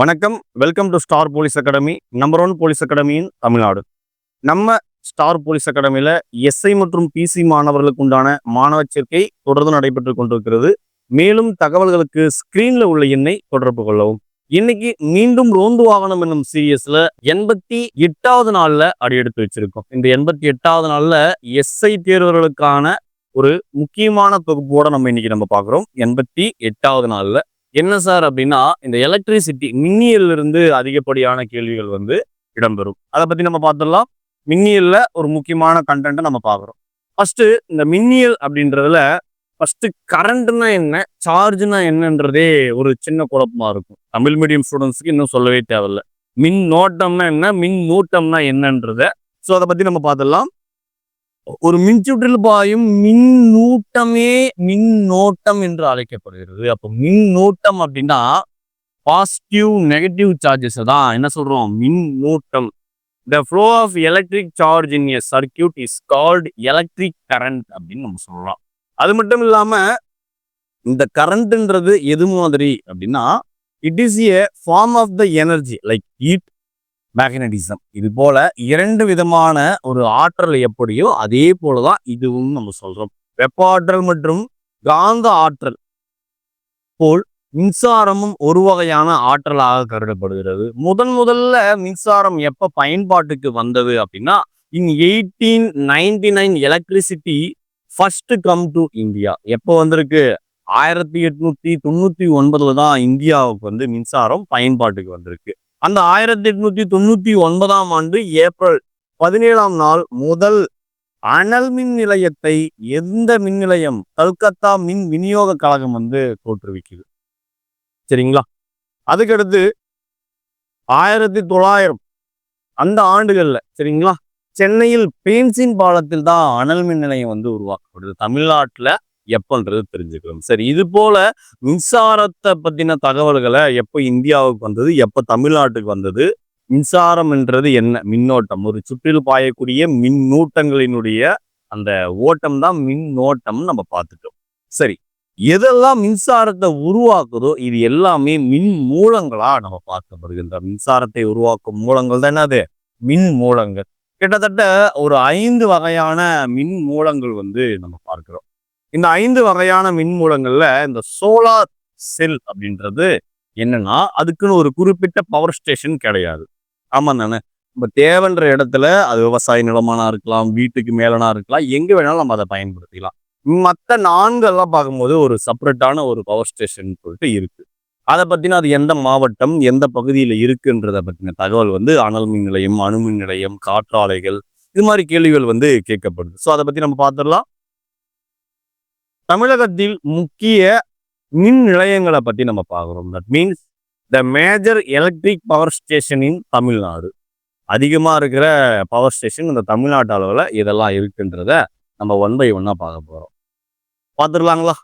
வணக்கம். Welcome to Star Police Academy number one police அகாடமியின் Tamil Nadu. நம்ம star police அகாடமியில் SI மற்றும் பிசி மாணவர்களுக்கு உண்டான மாணவ சேர்க்கை தொடர்ந்து நடைபெற்று கொண்டிருக்கிறது. மேலும் தகவல்களுக்கு ஸ்கிரீனில் உள்ள எண்ணை தொடர்பு கொள்ளவும். இன்னைக்கு மீண்டும் ரோந்து வாகனம் என்னும் சீரியஸ்ல எண்பத்தி எட்டாவது நாள்ல அடியெடுத்து வச்சிருக்கோம். இந்த எண்பத்தி எட்டாவது நாள்ல எஸ்ஐ தேர்வர்களுக்கான ஒரு முக்கியமான தொகுப்போட நம்ம இன்னைக்கு நம்ம பார்க்குறோம். எண்பத்தி எட்டாவது நாளில் என்ன சார் அப்படின்னா இந்த எலக்ட்ரிசிட்டி மின்னியல்ல இருந்து அதிகப்படியான கேள்விகள் வந்து இடம்பெறும். அதை பத்தி நம்ம பார்த்துடலாம். மின்னியல்ல ஒரு முக்கியமான கண்டென்ட்டை நம்ம பார்க்குறோம். ஃபர்ஸ்ட் இந்த மின்னியல் அப்படின்றதுல ஃபர்ஸ்ட் கரண்ட்னா என்ன சார்ஜ்னா என்னன்றதே ஒரு சின்ன குழப்பமா இருக்கும். தமிழ் மீடியம் ஸ்டூடெண்ட்ஸ்க்கு இன்னும் சொல்லவே தேவையில்ல. மின் நோட்டம்னா என்ன மின் நூட்டம்னா என்னன்றத. ஸோ அதை பத்தி நம்ம பார்த்துடலாம். ஒரு மின்சுற்றில் பாயும் மின் நூட்டமே மின் நோட்டம் என்று அழைக்கப்படுகிறது. அப்போ மின்னோட்டம் அப்படின்னா பாசிட்டிவ் நெகட்டிவ் சார்ஜஸ் தான் என்ன சொல்றோம்? மின் நூட்டம் the flow of electric charge in a circuit is called electric current அப்படின்னு நம்ம சொல்லலாம். அது மட்டும் இல்லாம இந்த கரண்ட்ன்றது எது மாதிரி அப்படின்னா it is a form of the energy like heat magnetism இது போல இரண்டு விதமான ஒரு ஆற்றல் எப்படியோ அதே போலதான் இதுவும் நம்ம சொல்றோம். வெப்ப ஆற்றல் மற்றும் காந்த ஆற்றல் போல் மின்சாரமும் ஒரு வகையான ஆற்றலாக கருதப்படுகிறது. முதன் முதல்ல மின்சாரம் எப்ப பயன்பாட்டுக்கு வந்தது அப்படின்னா in eighteen ninety nine electricity first come to India எப்போ வந்திருக்கு? ஆயிரத்தி எட்நூத்தி தொண்ணூத்தி ஒன்பதுல தான் இந்தியாவுக்கு வந்து மின்சாரம் பயன்பாட்டுக்கு வந்திருக்கு. அந்த ஆயிரத்தி எட்நூத்தி தொண்ணூத்தி ஒன்பதாம் ஆண்டு ஏப்ரல் பதினேழாம் நாள் முதல் அனல் மின் நிலையத்தை எந்த மின் நிலையம் கல்கத்தா மின் விநியோக கழகம் வந்து தோற்றுவிக்குது. சரிங்களா? அதுக்கடுத்து ஆயிரத்தி தொள்ளாயிரம் அந்த ஆண்டுகள்ல சரிங்களா? சென்னையில் பேன்சின் பாலத்தில் தான் அனல் மின் நிலையம் வந்து உருவாக்கப்படுது. தமிழ்நாட்டுல எப்பன்றது தெரிஞ்சுக்கிறோம் சரி இது போல மின்சாரத்தை பத்தின தகவல்களை எப்போ இந்தியாவுக்கு வந்தது எப்போ தமிழ்நாட்டுக்கு வந்தது மின்சாரம் என்றது என்ன மின்னோட்டம். ஒரு சுற்றில் பாயக்கூடிய மின்னூட்டங்களினுடைய அந்த ஓட்டம் தான் மின்னோட்டம் நம்ம பார்த்துட்டோம். சரி எதெல்லாம் மின்சாரத்தை உருவாக்குதோ இது எல்லாமே மின் மூலங்களா நம்ம பார்க்கப்படுகின்ற மின்சாரத்தை உருவாக்கும் மூலங்கள் தான் என்னது? மின் மூலங்கள். கிட்டத்தட்ட ஒரு ஐந்து வகையான மின் மூலங்கள் வந்து நம்ம பார்க்கிறோம். இந்த ஐந்து வகையான மின் மூலங்கள்ல இந்த சோலார் செல் அப்படின்றது என்னன்னா அதுக்குன்னு ஒரு குறிப்பிட்ட பவர் ஸ்டேஷன் கிடையாது. ஆமா தானே? நம்ம தேவைன்ற இடத்துல அது விவசாய நிலமானா இருக்கலாம் வீட்டுக்கு மேலனா இருக்கலாம் எங்க வேணாலும் நம்ம அதை பயன்படுத்திக்கலாம். மற்ற நான்கெல்லாம் பார்க்கும்போது ஒரு செப்பரேட்டான ஒரு பவர் ஸ்டேஷன் சொல்லிட்டு இருக்கு. அதை பற்றின அது எந்த மாவட்டம் எந்த பகுதியில் இருக்குன்றத பத்தின தகவல் வந்து அனல் மின் நிலையம் அணு மின் நிலையம் காற்றாலைகள் இது மாதிரி கேள்விகள் வந்து கேட்கப்படுது. ஸோ அதை பத்தி நம்ம பார்த்துடலாம். தமிழகத்தில் முக்கிய மின் நிலையங்களை பற்றி நம்ம பார்க்குறோம். That means the major electric power station in Tamil Nadu அதிகமாக இருக்கிற பவர் ஸ்டேஷன் இந்த தமிழ்நாட்டு அளவில் இதெல்லாம் இருக்குன்றத நம்ம ஒன் பை ஒன்றா பார்க்க போகிறோம் பார்த்துடலாங்களா?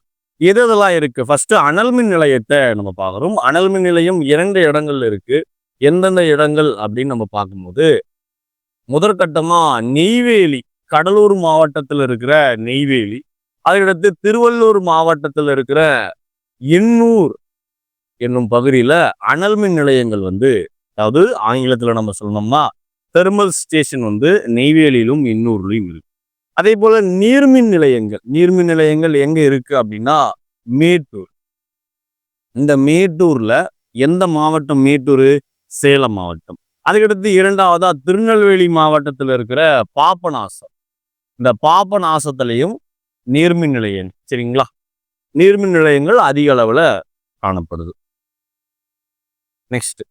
எது எதெல்லாம் இருக்குது ஃபஸ்ட்டு அனல் மின் நிலையத்தை நம்ம பார்க்குறோம். அனல் மின் நிலையம் இரண்டு இடங்கள்ல இருக்குது எந்தெந்த இடங்கள் அப்படின்னு நம்ம பார்க்கும்போது முதற்கட்டமாக நெய்வேலி கடலூர் மாவட்டத்தில் இருக்கிற நெய்வேலி அதுக்கடுத்து திருவள்ளூர் மாவட்டத்தில் இருக்கிற எண்ணூர் என்னும் பகுதியில் அனல் மின் நிலையங்கள் வந்து அதாவது ஆங்கிலத்தில் நம்ம சொல்லணும்னா தெர்மல் ஸ்டேஷன் வந்து நெய்வேலியிலும் எண்ணூர்லையும் இருக்கு. அதே போல நீர்மின் நிலையங்கள் நீர்மின் நிலையங்கள் எங்க இருக்கு அப்படின்னா மேட்டூர். இந்த மேட்டூர்ல எந்த மாவட்டம்? மேட்டூர் சேலம் மாவட்டம். அதுக்கடுத்து இரண்டாவதா திருநெல்வேலி மாவட்டத்தில் இருக்கிற பாப்பநாசம். இந்த பாப்பநாசத்திலையும் நீர்மின் நிலையம் சரிங்களா? நீர்மின் நிலையங்கள் அதிக அளவில் காணப்படுது. நெக்ஸ்ட்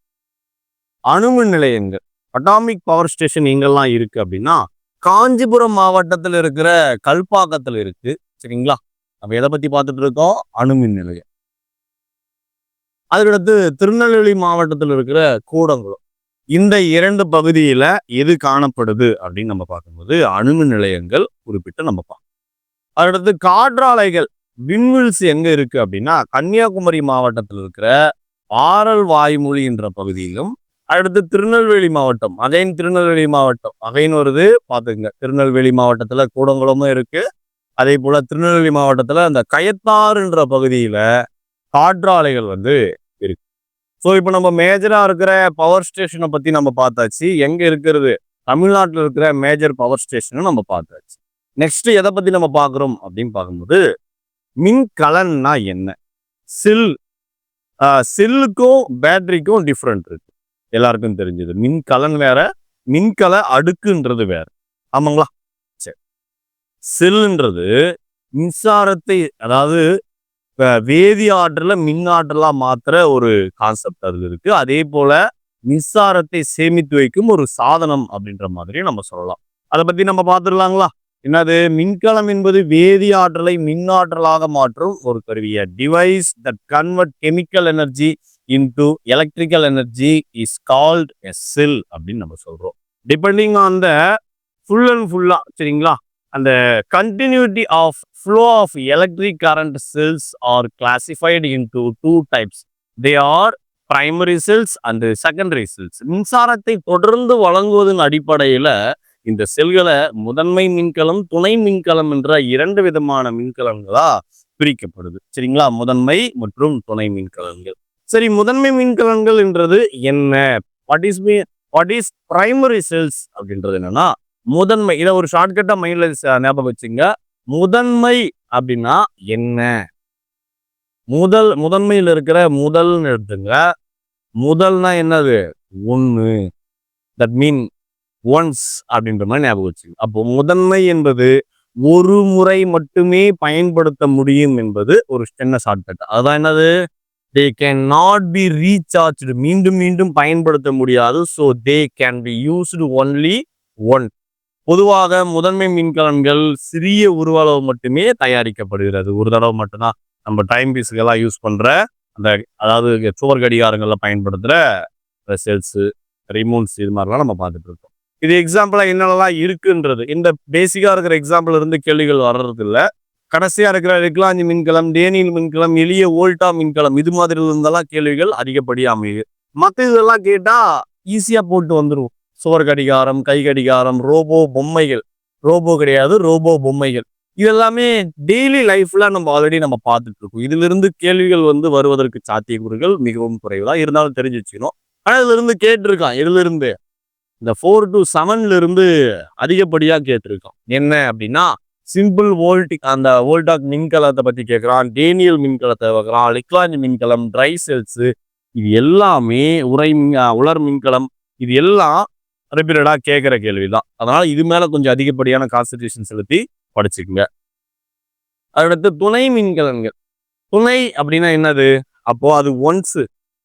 அணுமின் நிலையங்கள். அட்டாமிக் பவர் ஸ்டேஷன் எங்கெல்லாம் இருக்கு அப்படின்னா காஞ்சிபுரம் மாவட்டத்தில் இருக்கிற கல்பாக்கத்தில் இருக்கு. சரிங்களா? நம்ம எதை பத்தி பார்த்துட்டு இருக்கோம்? அணுமின் நிலையம். அதுக்கடுத்து திருநெல்வேலி மாவட்டத்தில் இருக்கிற கூடங்குளம். இந்த இரண்டு பகுதியில எது காணப்படுது அப்படின்னு நம்ம பார்க்கும்போது அணுமின் நிலையங்கள் குறிப்பிட்டு நம்ம பார்க்கணும். அடுத்து காற்றாலைகள். விண்வெல்ஸ் எங்க இருக்கு அப்படின்னா கன்னியாகுமரி மாவட்டத்தில் இருக்கிற ஆரல் வாய்மொழி என்ற பகுதியிலும் அடுத்து திருநெல்வேலி மாவட்டம். அகைன் திருநெல்வேலி மாவட்டம். அகைன் வருது பாத்துங்க திருநெல்வேலி மாவட்டத்துல கூடங்குளமும் இருக்கு. அதே போல திருநெல்வேலி மாவட்டத்துல அந்த கயத்தாறுன்ற பகுதியில காற்றாலைகள் வந்து இருக்கு. ஸோ இப்போ நம்ம மேஜரா இருக்கிற பவர் ஸ்டேஷனை பத்தி நம்ம பார்த்தாச்சு. எங்க இருக்கிறது? தமிழ்நாட்டில் இருக்கிற மேஜர் பவர் ஸ்டேஷனை நம்ம பார்த்தாச்சு. நெக்ஸ்ட் எதை பத்தி நம்ம பார்க்குறோம் அப்படின்னு பார்க்கும்போது மின்கலன்னா என்ன? சில் சில்லுக்கும் பேட்டரிக்கும் டிஃப்ரெண்ட் இருக்கு. எல்லாருக்கும் தெரிஞ்சது. மின்கலன் வேற மின்கல அடுக்குன்றது வேற. ஆமாங்களா? சரி. சில்லுன்றது மின்சாரத்தை அதாவது இப்ப வேதி ஆற்றல மின் ஆற்றலா மாத்திர ஒரு கான்செப்ட் அது இருக்கு. அதே போல மின்சாரத்தை சேமித்து வைக்கும் ஒரு சாதனம் அப்படின்ற மாதிரி நம்ம சொல்லலாம். அதை பத்தி நம்ம பார்த்துடலாங்களா? என்னது? மின்கலம் என்பது வேதி ஆற்றலை மின் ஆற்றலாக மாற்றும் ஒரு கருவிய. Device that convert chemical energy into electrical energy is called a cell அப்படின்னு நம்ம சொல்றோம். Depending on the full and ஃபுல்லா சரிங்களா? அந்த continuity of flow of electric current cells are classified into two types they are primary cells and secondary cells மின்சாரத்தை தொடர்ந்து வழங்குவதன் அடிப்படையில் இந்த செல்களை முதன்மை மின்கலம் துணை மின்கலம் என்ற இரண்டு விதமான மின்கலங்களா பிரிக்கப்படுது. சரிங்களா? முதன்மை மற்றும் துணை மின்கலன்கள். சரி முதன்மை மின்கலன்கள் என்றது என்ன? What is me what is primary cells அப்படின்றது என்னன்னா முதன்மை இதை ஒரு ஷார்ட்கட்டா மைண்ட்ல ஞாபகம் வச்சுங்க. முதன்மை அப்படின்னா என்ன? முதல் முதன்மையில் இருக்கிற முதல்னு எடுத்துங்க. முதல்னா என்னது? ஒன்று தட் மீன் ஒன்ஸ் அப்படின்ற மாதிரி ஞாபகம் வச்சு அப்போ முதன்மை என்பது ஒரு முறை மட்டுமே பயன்படுத்த முடியும் என்பது ஒரு சின்ன ஷார்ட்கட் அதான் என்னது? They can not be recharged மீண்டும் மீண்டும் பயன்படுத்த முடியாது. So they can be used only one பொதுவாக முதன்மை மின்கலன்கள் சிறிய உருவளவு மட்டுமே தயாரிக்கப்படுகிறது. ஒரு தடவை மட்டும்தான் நம்ம டைம் பீஸுக்கெல்லாம் யூஸ் பண்ணுற அந்த அதாவது சுவர் கடிகாரங்களில் பயன்படுத்துகிற செல்ஸு ரிமோட்ஸ் இது மாதிரிலாம் நம்ம பார்த்துட்டு இருக்கோம். இது எக்ஸாம்பிளாக என்னென்னலாம் இருக்குன்றது. இந்த பேசிக்காக இருக்கிற எக்ஸாம்பிள் இருந்து கேள்விகள் வர்றதில்ல. கடைசியாக இருக்கிற ரெக்லாஞ்சி மின்கலம் டேனியல் மின்கலம் எளிய ஓல்டா மின்கலம் இது மாதிரி இருந்தெல்லாம் கேள்விகள் அதிகப்படியாக அமையுது. மற்ற இதெல்லாம் கேட்டால் ஈஸியாக போட்டு வந்துரும். சுவர் கடிகாரம் கை கடிகாரம் ரோபோ பொம்மைகள். ரோபோ கிடையாது ரோபோ பொம்மைகள். இதெல்லாமே டெய்லி லைஃப்ல நம்ம ஆல்ரெடி நம்ம பார்த்துட்டு இருக்கோம் கேள்விகள் வந்து வருவதற்கு சாத்தியக்கூறுகள் மிகவும் குறைவு தான். இருந்தாலும் தெரிஞ்சு வச்சுக்கணும். ஆனால் இதுல இருந்து கேட்டிருக்கான் இதுல இருந்து இந்த ஃபோர் டு செவன்ல இருந்து அதிகப்படியாக கேட்டிருக்கோம் என்ன அப்படின்னா சிம்பிள் வோல்டிக் அந்த வோல்டாக் மின்கலத்தை பத்தி கேட்குறான் டேனியல் மின்கலத்தை கேட்குறான் லிக்லாஞ்சி மின்கலம் ட்ரை செல்ஸ் இது எல்லாமே உரை மின் உலர் மின்கலம் இது எல்லாம் ரிப்பீட்டடாக கேட்குற கேள்வி கேள்விதான். அதனால இது மேல கொஞ்சம் அதிகப்படியான கான்சன்ட்ரேஷன் செலுத்தி படிச்சுக்கோங்க. அடுத்து துணை மின்கலன்கள் துணை அப்படின்னா என்னது? அப்போ அது ஒன்ஸ்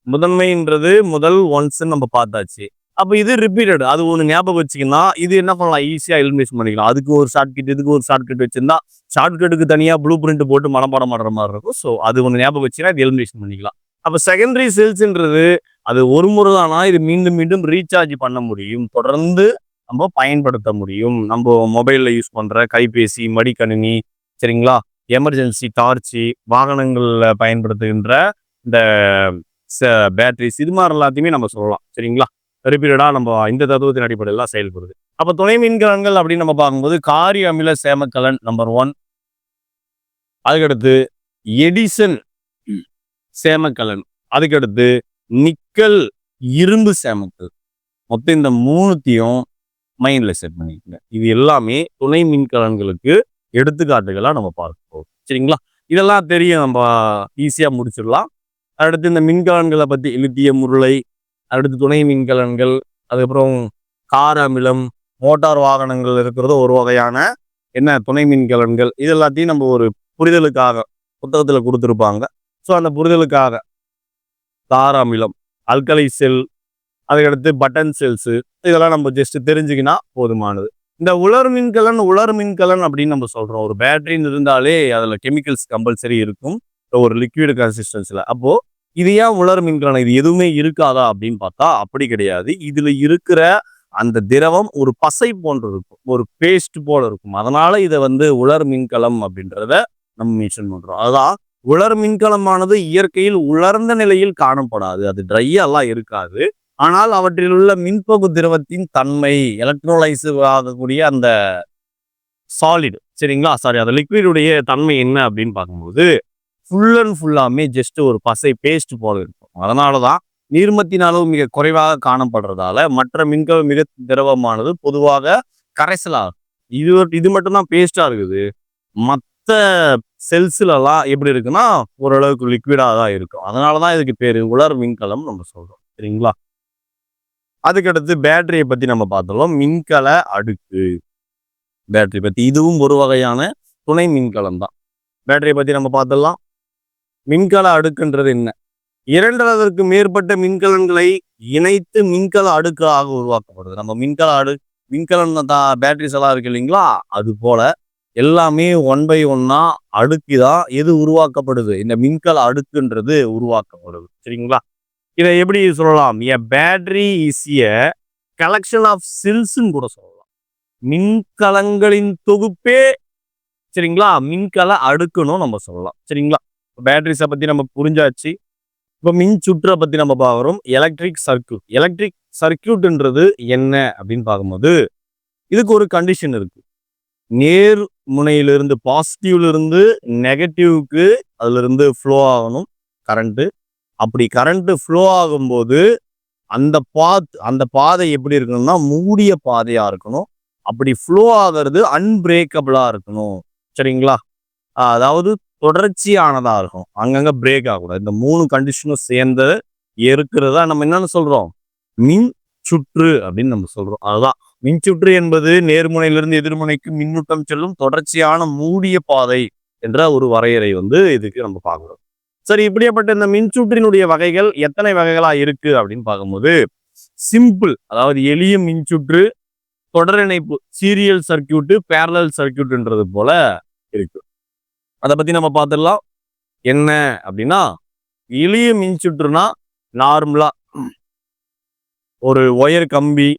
முதன்மைன்றது முதல் ஒன்ஸ் நம்ம பார்த்தாச்சு. அப்போ இது ரிப்பீட்டட் அது ஒன்று ஞாபகம் வச்சுக்கினா இது என்ன பண்ணலாம்? ஈஸியாக எலிமினேஷன் பண்ணிக்கலாம். அதுக்கு ஒரு ஷார்ட்கிட் இதுக்கு ஒரு ஷார்ட் கிட் வச்சிருந்தா ஷார்ட் கட்டுக்கு தனியாக ப்ளூ பிரிண்ட் போட்டு மனப்பாடம் பண்ணுற மாதிரி இருக்கும். ஸோ அது ஒன்று ஞாபகம் வச்சுன்னா இது எலிமினேஷன் பண்ணிக்கலாம். அப்போ செகண்டரி செல்ஸ்ன்றது அது ஒரு முறை தானா இது மீண்டும் மீண்டும் ரீசார்ஜ் பண்ண முடியும். தொடர்ந்து நம்ம பயன்படுத்த முடியும். நம்ம மொபைலில் யூஸ் பண்ணுற கைபேசி மடிக்கணினி சரிங்களா? எமர்ஜென்சி டார்ச்சு வாகனங்களில் பயன்படுத்துகின்ற இந்த பேட்டரிஸ் இது மாதிரி எல்லாத்தையுமே நம்ம சொல்லலாம். சரிங்களா? ரிப்பீட்டடாக நம்ம இந்த தத்துவத்தின் அடிப்படையில் செயல்படுது. அப்போ துணை மின்கலன்கள் அப்படின்னு நம்ம பார்க்கும்போது காரிய அமில சேமக்கலன் நம்பர் ஒன் அதுக்கடுத்து எடிசன் சேமக்கலன். அதுக்கடுத்து நிக்கல் இரும்பு சேமக்கல். மொத்தம் இந்த மூணுத்தையும் மைண்டில் செட் பண்ணிக்கோங்க. இது எல்லாமே துணை மின்கலன்களுக்கு எடுத்துக்காட்டுகளாக நம்ம பார்க்க போகிறோம் சரிங்களா? இதெல்லாம் தெரியும். நம்ம ஈஸியாக முடிச்சிடலாம். அடுத்து இந்த மின்கலன்களை பற்றி இலித்திய முருளை அடுத்து துணை மின்கலன்கள் அதுக்கப்புறம் கார் அமிலம் மோட்டார் வாகனங்கள் இருக்கிறது ஒரு வகையான என்ன துணை மின்கலன்கள். இது எல்லாத்தையும் நம்ம ஒரு புரிதலுக்காக புத்தகத்தில் கொடுத்துருப்பாங்க. ஸோ அந்த புரிதலுக்காக கார் அமிலம் அல்கலை செல் அதுக்கடுத்து பட்டன் செல்ஸு இதெல்லாம் நம்ம ஜஸ்ட் தெரிஞ்சுக்கினா போதுமானது. இந்த உலர் மின்கலன் உலர் மின்கலன் அப்படின்னு நம்ம சொல்கிறோம் ஒரு பேட்டரின்னு இருந்தாலே அதில் கெமிக்கல்ஸ் கம்பல்சரி இருக்கும். ஒரு லிக்விட் கன்சிஸ்டன்ஸில் அப்போது இது ஏன் உலர் மின்கலன் இது எதுவுமே இருக்காதா அப்படின்னு பார்த்தா அப்படி கிடையாது. இதுல இருக்கிற அந்த திரவம் ஒரு பசை போன்று இருக்கும். ஒரு பேஸ்ட் போல இருக்கும். அதனால இதை வந்து உலர் மின்கலம் அப்படின்றத நம்ம மென்ஷன் பண்றோம். அதுதான் உலர் மின்கலமானது இயற்கையில் உலர்ந்த நிலையில் காணப்படாது. அது ட்ரையெல்லாம் இருக்காது. ஆனால் அவற்றில் உள்ள மின்பகு திரவத்தின் தன்மை எலக்ட்ரோலைஸ் ஆகக்கூடிய அந்த சாலிட் சரிங்களா? சாரி அந்த லிக்விடுடைய தன்மை என்ன அப்படின்னு பார்க்கும்போது ஃபுல் அண்ட் ஃபுல்லாமே ஜஸ்ட் ஒரு பசை பேஸ்ட் போல இருக்கும். அதனால தான் நீர்மத்தின் அளவு மிக குறைவாக காணப்படுறதால மற்ற மின்கல மிக திரவமானது பொதுவாக கரைசலாகும் இது இது மட்டும்தான் பேஸ்டாக இருக்குது. மற்ற செல்ஸ்லலாம் எப்படி இருக்குன்னா ஓரளவுக்கு லிக்விடாக தான் இருக்கும். அதனால தான் இதுக்கு பேர் உலர் மின்கலம் நம்ம சொல்கிறோம் சரிங்களா? அதுக்கடுத்து பேட்டரியை பற்றி நம்ம பார்த்தோம் மின்கல அடுக்கு. பேட்டரி பற்றி இதுவும் ஒரு வகையான துணை மின்கலம் தான். பேட்டரியை பற்றி நம்ம பார்த்துடலாம். மின்கல அடுக்குன்றது என்ன? இரண்டரதற்கு மேற்பட்ட மின்கலன்களை இணைத்து மின்கல அடுக்காக உருவாக்கப்படுது. நம்ம மின்கல அடு மின்கலன் தான் பேட்டரிஸ் எல்லாம் இருக்கு இல்லைங்களா? அது போல எல்லாமே ஒன் பை ஒன்னா அடுக்கி தான் எது உருவாக்கப்படுது? இந்த மின்கல அடுக்குன்றது உருவாக்கப்படுது. சரிங்களா? இதை எப்படி சொல்லலாம்? A battery is a collection of சில்ஸ்ன்னு கூட சொல்லலாம். மின்கலங்களின் தொகுப்பே சரிங்களா? மின்கல அடுக்குன்னு நம்ம சொல்லலாம். சரிங்களா? பேட்டரிஸை பற்றி நம்ம புரிஞ்சாச்சு. இப்போ மின் சுற்றை பற்றி நம்ம பார்க்குறோம். எலக்ட்ரிக் சர்க்கியூட் எலக்ட்ரிக் சர்க்கியூட்ன்றது என்ன அப்படின்னு பார்க்கும்போது இதுக்கு ஒரு கண்டிஷன் இருக்கு. நேர் முனையிலிருந்து பாசிட்டிவ்லிருந்து நெகட்டிவ்க்கு அதுலேருந்து ஃப்ளோ ஆகணும் கரண்ட்டு அப்படி கரண்ட்டு ஃப்ளோ ஆகும்போது அந்த பாத் அந்த பாதை எப்படி இருக்கணும்னா மூடிய பாதையாக இருக்கணும். அப்படி ஃப்ளோ ஆகிறது அன்பிரேக்கபிளாக இருக்கணும். சரிங்களா? அதாவது தொடர்ச்சியானதாக இருக்கும் அங்கங்க பிரேக் ஆகக்கூடாது. இந்த மூணு கண்டிஷனும் சேர்ந்து இருக்கிறதா நம்ம என்னன்னு சொல்றோம்? மின் சுற்று அப்படின்னு நம்ம சொல்றோம். அதுதான். மின் சுற்று என்பது நேர்முனையிலிருந்து எதிர்முனைக்கு மின்னூட்டம் செல்லும் தொடர்ச்சியான மூடிய பாதை என்ற ஒரு வரையறை வந்து இதுக்கு நம்ம பார்க்கிறோம். சரி இப்படியாப்பட்ட இந்த மின்சுற்றினுடைய வகைகள் எத்தனை வகைகளா இருக்கு அப்படின்னு பார்க்கும்போது சிம்பிள் அதாவது எளிய மின்சுற்று தொடர் இணைப்பு சீரியல் சர்க்கியூட்டு பேரலல் சர்க்கியூட்ன்றது போல இருக்கு. அதை பத்தி நம்ம பார்த்துடலாம் என்ன அப்படின்னா எளிய மின்சுற்றுனா நார்மலா ஒரு ஒயர் கம்பி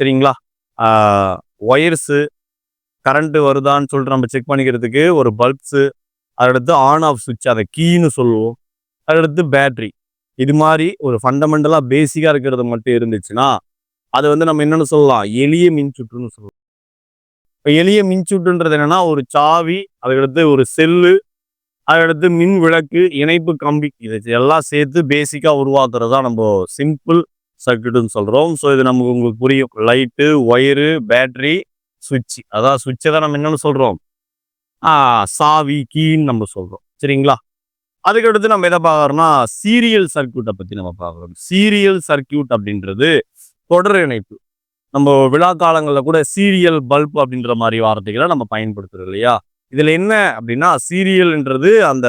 சரிங்களா? ஒயர்ஸு கரண்ட்டு வருதான்னு சொல்லிட்டு நம்ம செக் பண்ணிக்கிறதுக்கு ஒரு பல்ப்ஸு அடுத்து ஆன் ஆஃப் சுவிட்ச் அதை கீன்னு சொல்லுவோம். அதடுத்து பேட்ரி இது மாதிரி ஒரு ஃபண்டமெண்டலாக பேசிக்காக இருக்கிறது மட்டும் இருந்துச்சுன்னா அது வந்து நம்ம என்னென்னு சொல்லலாம்? எளிய மின்சுற்றுன்னு சொல்லலாம். இப்போ எளிய மின்சுற்றுன்றது என்னன்னா ஒரு சாவி அதுக்கடுத்து ஒரு செல்லு அதுக்கடுத்து மின் விளக்கு இணைப்பு கம்பி இது எல்லாம் சேர்த்து பேசிக்காக உருவாக்குறது தான் நம்ம சிம்பிள் சர்க்கியூட்னு சொல்கிறோம் ஸோ இது நமக்கு உங்களுக்கு புரியும். லைட்டு ஒயரு பேட்ரி சுவிட்சு அதான் சுவிட்சை தான் நம்ம என்னென்னு சொல்கிறோம் சாவி கீன்னு நம்ம சொல்கிறோம் சரிங்களா? அதுக்கடுத்து நம்ம எதை பார்க்குறோம்னா சீரியல் சர்க்கியூட்டை பற்றி நம்ம பார்க்குறோம். சீரியல் சர்க்கியூட் அப்படின்றது தொடர் இணைப்பு. நம்ம விழா காலங்களில் கூட சீரியல் பல்ப் அப்படின்ற மாதிரி வார்த்தைகளை நம்ம பயன்படுத்துறோம் இல்லையா? இதில் என்ன அப்படின்னா சீரியல்ன்றது அந்த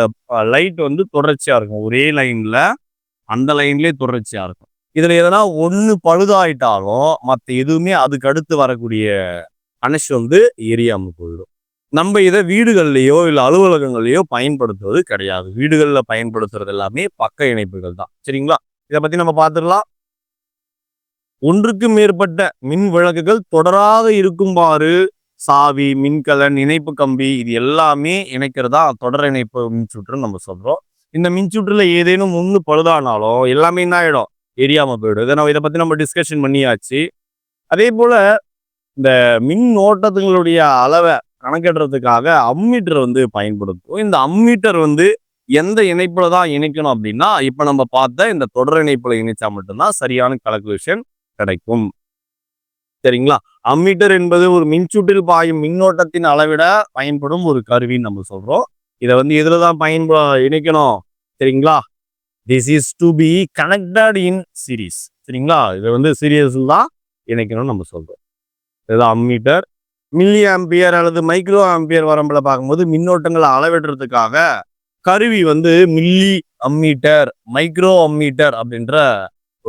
லைட் வந்து தொடர்ச்சியாக இருக்கும். ஒரே லைனில் அந்த லைன்லேயே தொடர்ச்சியாக இருக்கும். இதில் எதனா ஒன்று பழுதாயிட்டாலும் மற்ற எதுவுமே அதுக்கு அடுத்து வரக்கூடிய கனெக்ஷன் வந்து எரியாமல் போயிடும். நம்ம இதை வீடுகள்லையோ இல்லை அலுவலகங்கள்லையோ பயன்படுத்துவது கிடையாது. வீடுகளில் பயன்படுத்துறது எல்லாமே பக்க இணைப்புகள் தான். சரிங்களா? இதை பற்றி நம்ம பார்த்துடலாம். ஒன்றுக்கு மேற்பட்ட மின் விளக்குகள் தொடராக இருக்கும்பாறு. சாவி மின்கலன் இணைப்பு கம்பி இது எல்லாமே இணைக்கிறதா? தொடர் இணைப்பு மின்சுற்றுன்னு நம்ம சொல்றோம். இந்த மின்சுற்றுல ஏதேனும் ஒன்று பழுதானாலும் எல்லாமே என்ன ஆயிடும்? எரியாம போயிடும். இதை நம்ம இதை பத்தி நம்ம டிஸ்கஷன் பண்ணியாச்சு. அதே போல இந்த மின் ஓட்டத்துங்களுடைய அளவை கணக்கிடுறதுக்காக அம்மீட்டர் வந்து பயன்படுத்தும் இந்த அம்மீட்டர் வந்து எந்த இணைப்புல தான் இணைக்கணும் அப்படின்னா இப்ப நம்ம பார்த்த இந்த தொடர் இணைப்புல இணைச்சா மட்டும்தான் சரியான கலக்குலேஷன் கிடைக்கும். சரிங்களா? அம்மீட்டர் என்பது ஒரு மின்சுற்றில் பாயும் மின்னோட்டத்தின் அளவிட பயன்படும் ஒரு கருவின்னு நம்ம சொல்றோம். இதை வந்து இதில் தான் பயன்ப இணைக்கணும்? சரிங்களா? This is to be connected in series சரிங்களா? இதை வந்து சீரியஸில் தான் இணைக்கணும்னு நம்ம சொல்றோம். இதுதான் அம்மீட்டர். மில்லி ஆம்பியர் அல்லது மைக்ரோ ஆம்பியர் வரம்பில் பார்க்கும்போது மின்னோட்டங்களை அளவிடுறதுக்காக கருவி வந்து மில்லி அம்மீட்டர் மைக்ரோ அம்மீட்டர் அப்படின்ற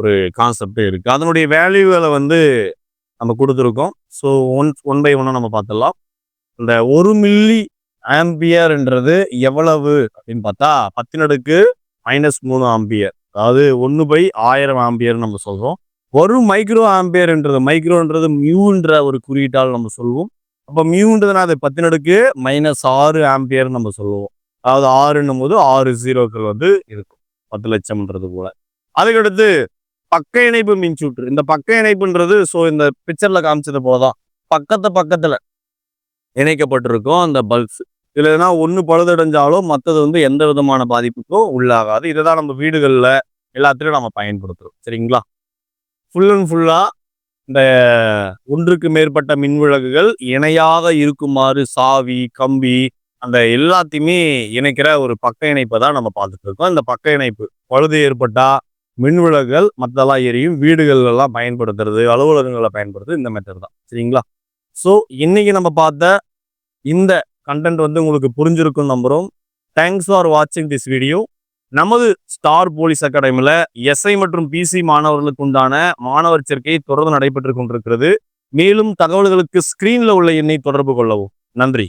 ஒரு கான்செப்டே இருக்குது அதனுடைய வேல்யூகளை வந்து நம்ம கொடுத்துருக்கோம். ஸோ ஒன் ஒன் பை ஒன்னாக நம்ம பார்த்துடலாம். இந்த ஒரு மில்லி ஆம்பியர்ன்றது எவ்வளவு அப்படின்னு பார்த்தா பத்தினடுக்கு மைனஸ் மூணு ஆம்பியர் அதாவது ஒன்று பை ஆயிரம் ஆம்பியர்னு நம்ம சொல்கிறோம் ஒரு மைக்ரோ ஆம்பியர்ன்றது மைக்ரோன்றது மியூன்ற ஒரு குறியீட்டால் நம்ம சொல்லுவோம் அப்போ மியூன்றதுனா அது பத்தினடுக்கு மைனஸ் ஆறு ஆம்பியர்னு நம்ம சொல்லுவோம் அதாவது ஆறுன்னும் போது ஆறு ஜீரோக்கள் வந்து இருக்கும். பத்து லட்சம்ன்றது போல. அதுக்கடுத்து பக்க இணைப்பு மின்சுற்று இந்த பக்க இணைப்புன்றது ஸோ இந்த பிக்சரில் காமிச்சது போதான் பக்கத்து பக்கத்தில் இணைக்கப்பட்டிருக்கும் அந்த பல்ப்ஸ் இல்லைன்னா எதனா ஒன்று பழுதடைஞ்சாலும் மற்றது வந்து எந்த விதமான பாதிப்புக்கும் உள்ளாகாது. இதை தான் நம்ம வீடுகளில் எல்லாத்துலேயும் நம்ம பயன்படுத்துகிறோம் சரிங்களா? ஃபுல் அண்ட் ஃபுல்லாக இந்த ஒன்றுக்கு மேற்பட்ட மின் விளக்குகள் இணையாக இருக்குமாறு சாவி கம்பி அந்த எல்லாத்தையுமே இணைக்கிற ஒரு பக்க இணைப்பை தான் நம்ம பார்த்துட்டு இருக்கோம். இந்த பக்க இணைப்பு பழுது ஏற்பட்டால் மின்விளக்குகள் மற்றெல்லாம் எரியும் வீடுகள்லாம் பயன்படுத்துறது அலுவலகங்களை பயன்படுத்துறது இந்த மெத்தட் தான். சரிங்களா? ஸோ இன்னைக்கு நம்ம பார்த்த இந்த கண்டென்ட் வந்து உங்களுக்கு புரிஞ்சிருக்கும் நம்புகிறோம் தேங்க்ஸ் ஃபார் வாட்சிங் திஸ் வீடியோ நமது ஸ்டார் போலீஸ் அகாடமியில் எஸ்ஐ மற்றும் பிசி மாணவர்களுக்கு உண்டான மாணவர் சேர்க்கை தொடர்ந்து நடைபெற்று கொண்டிருக்கிறது. மேலும் தகவல்களுக்கு ஸ்கிரீனில் உள்ள எண்ணை தொடர்பு கொள்ளவும். நன்றி.